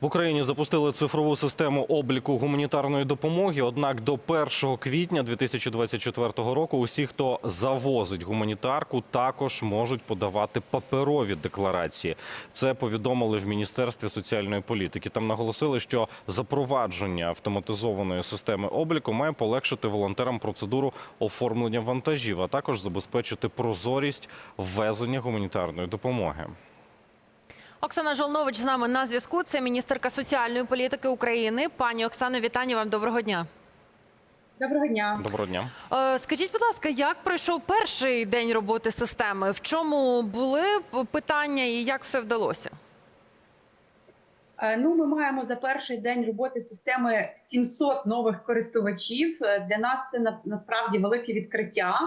В Україні запустили цифрову систему обліку гуманітарної допомоги. Однак до 1 квітня 2024 року усі, хто завозить гуманітарку, також можуть подавати паперові декларації. Це повідомили в міністерстві соціальної політики. Там наголосили, що запровадження автоматизованої системи обліку має полегшити волонтерам процедуру оформлення вантажів, а також забезпечити прозорість ввезення гуманітарної допомоги. Оксана Жолнович з нами на зв'язку. Це міністерка соціальної політики України. Пані Оксано, вітання вам. Доброго дня. Доброго дня. Доброго дня. Е, Скажіть, будь ласка, як пройшов перший день роботи системи? В чому були питання і як все вдалося? Е, Ну, ми маємо за перший день роботи системи 700 нових користувачів. Е, Для нас це на- насправді велике відкриття.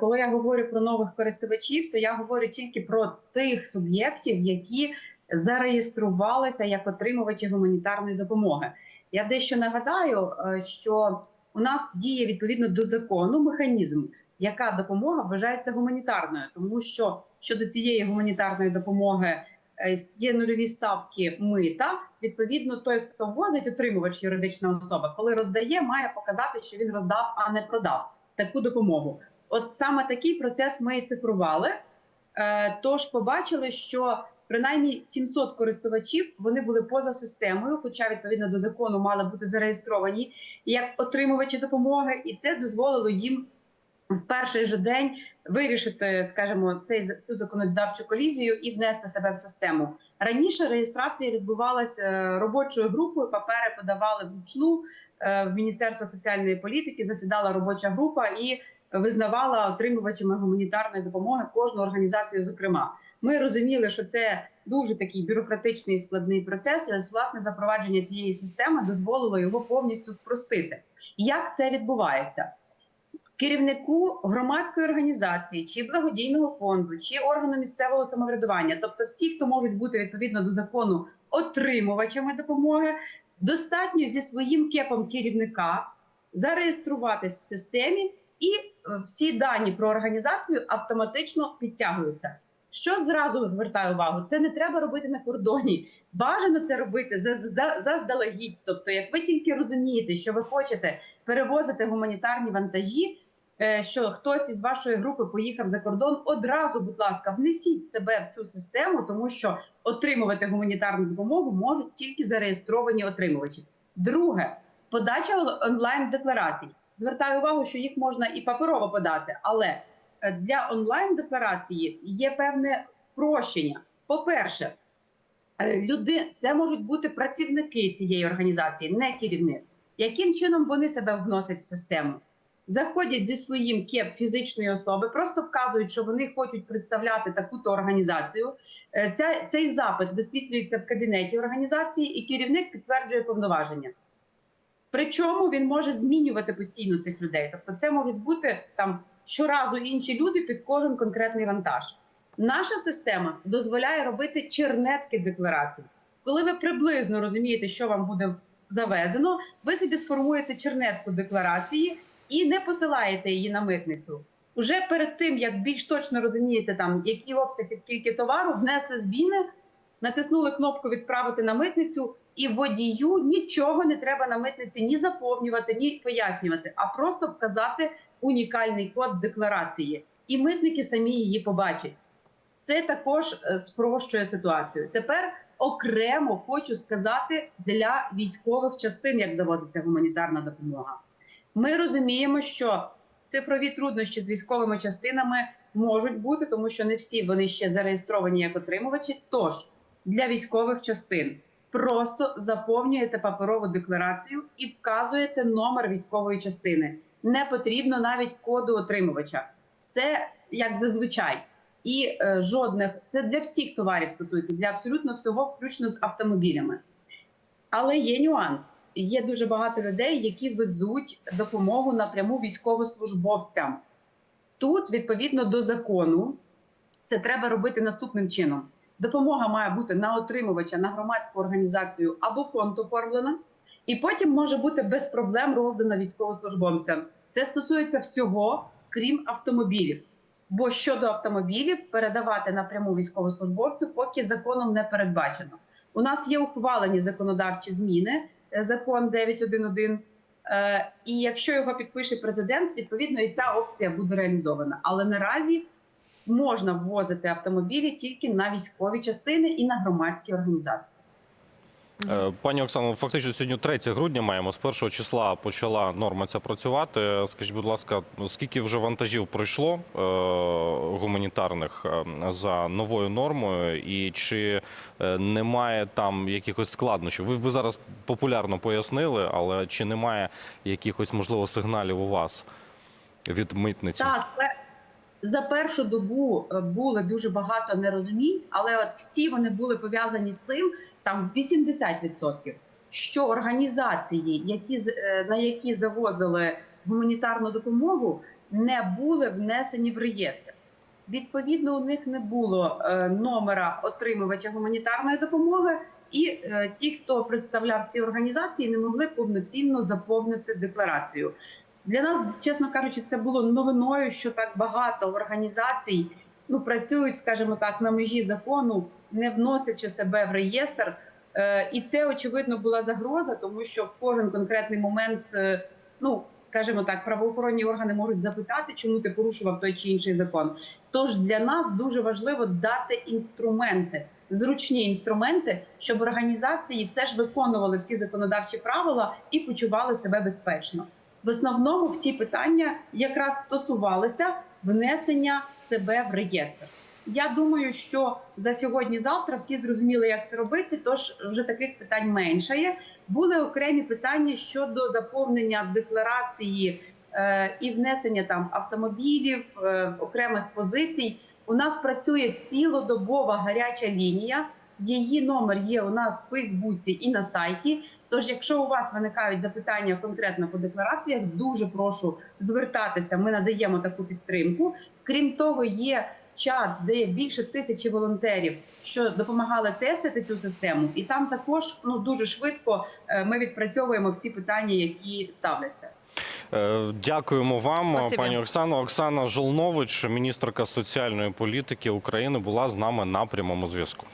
Коли я говорю про нових користувачів, то я говорю тільки про тих суб'єктів, які зареєструвалися як отримувачі гуманітарної допомоги. Я дещо нагадаю, е, що у нас діє відповідно до закону механізм, яка допомога вважається гуманітарною, тому що щодо цієї гуманітарної допомоги е, є нульові ставки мита. Відповідно, той, хто возить, отримувач юридична особа, коли роздає, має показати, що він роздав, а не продав таку допомогу. От саме такий процес ми і цифрували. Е, Тож побачили, що принаймні 700 користувачів вони були поза системою, хоча відповідно до закону мали бути зареєстровані як отримувачі допомоги, і це дозволило їм в перший же день вирішити, скажімо, цей цю законодавчу колізію і внести себе в систему. Раніше реєстрація відбувалася е, робочою групою. Папери подавали вручну е, в Міністерство соціальної політики. Засідала робоча група і визнавала отримувачами гуманітарної допомоги кожну організацію. Зокрема, ми розуміли, що це дуже такий бюрократичний і складний процес. І ось власне запровадження цієї системи дозволило його повністю спростити. Як це відбувається? Керівнику громадської організації чи благодійного фонду, чи органу місцевого самоврядування, тобто всі, хто можуть бути відповідно до закону отримувачами допомоги, достатньо зі своїм кепом керівника зареєструватись в системі, і е, всі дані про організацію автоматично підтягуються. Що зразу звертаю увагу, це не треба робити на кордоні. Бажано це робити зазда- заздалегідь. Тобто, як ви тільки розумієте, що ви хочете перевозити гуманітарні вантажі, е, що хтось із вашої групи поїхав за кордон, одразу, будь ласка, внесіть себе в цю систему, тому що отримувати гуманітарну допомогу можуть тільки зареєстровані отримувачі. Друге, подача онлайн декларацій. Звертаю увагу, що їх можна і паперово подати, але для онлайн декларації є певне спрощення. По-перше, е, люди це можуть бути працівники цієї організації, не керівник. Яким чином вони себе вносять в систему? Заходять зі своїм кеп фізичної особи, просто вказують, що вони хочуть представляти таку-то організацію. Е, Ця, цей запит висвітлюється в кабінеті організації, і керівник підтверджує повноваження. Причому він може змінювати постійно цих людей. Тобто, це можуть бути там щоразу інші люди під кожен конкретний вантаж. Наша система дозволяє робити чернетки декларацій. Коли ви приблизно розумієте, що вам буде завезено, ви собі сформуєте чернетку декларації і не посилаєте її на митницю. Уже перед тим як більш точно розумієте, там які обсяги, скільки товару, внесли зміни, натиснули кнопку відправити на митницю, і водію нічого не треба на митниці ні заповнювати, ні пояснювати, а просто вказати унікальний код декларації, і митники самі її побачать. Це також е, спрощує ситуацію. Тепер окремо хочу сказати для військових частин, як завозиться гуманітарна допомога. Ми розуміємо, що цифрові труднощі з військовими частинами можуть бути, тому що не всі вони ще зареєстровані як отримувачі. Тож для військових частин просто заповнюєте паперову декларацію і вказуєте номер військової частини. Не потрібно навіть коду отримувача. Все як зазвичай. І е, жодних це для всіх товарів стосується, для абсолютно всього, включно з автомобілями. Але є нюанс. Є дуже багато людей, які везуть допомогу напряму військовослужбовцям. Тут, відповідно до закону, це треба робити наступним чином: допомога має бути на отримувача на громадську організацію або фонд оформлена, і потім може бути без проблем роздана військовослужбовцям. Це стосується всього, крім автомобілів. Бо щодо автомобілів передавати напряму військовослужбовцю, поки законом не передбачено. У нас є ухвалені законодавчі зміни, е, закон 911, е, і якщо його підпише президент, відповідно і ця опція буде реалізована. Але наразі можна ввозити автомобілі тільки на військові частини і на громадські організації. Е, Пані Оксано, фактично сьогодні 3 грудня маємо. З першого числа почала норма ця працювати. Скажіть, будь ласка, скільки вже вантажів пройшло е, гуманітарних е, за новою нормою, і чи немає там якихось складнощів? Ви, ви зараз популярно пояснили, але чи немає якихось можливо сигналів у вас від митниці? Так, за першу добу е, були дуже багато нерозумінь, але от всі вони були пов'язані з тим, там 80%, що організації, які е, на які завозили гуманітарну допомогу, не були внесені в реєстр. Відповідно, у них не було е, номера отримувача гуманітарної допомоги, і ті, хто представляв ці організації, не могли повноцінно заповнити декларацію. Для нас, чесно кажучи, це було новиною, що так багато організацій ну працюють, скажімо так, на межі закону, не вносячи себе в реєстр. Е, І це очевидно була загроза, тому що в кожен конкретний момент, е, ну скажімо так, правоохоронні органи можуть запитати, чому ти порушував той чи інший закон. Тож для нас дуже важливо дати інструменти, зручні інструменти, щоб організації все ж виконували всі законодавчі правила і почували себе безпечно. В основному всі питання якраз стосувалися внесення себе в реєстр. Я думаю, що за сьогодні-завтра всі зрозуміли, як це робити. Тож вже таких питань менше є. Були окремі питання щодо заповнення декларації е, і внесення там автомобілів, е, окремих позицій. У нас працює цілодобова гаряча лінія. Її номер є у нас в Фейсбуці і на сайті. Тож, якщо у вас виникають запитання конкретно по деклараціях, дуже прошу звертатися. Ми надаємо таку підтримку. Крім того, є чат, де є більше тисячі волонтерів, що допомагали тестити цю систему, і там також ну дуже швидко е, ми відпрацьовуємо всі питання, які ставляться. Е, Дякуємо вам, Спасибі. пані Оксано. Оксана Жолнович, міністерка соціальної політики України, була з нами на прямому зв'язку.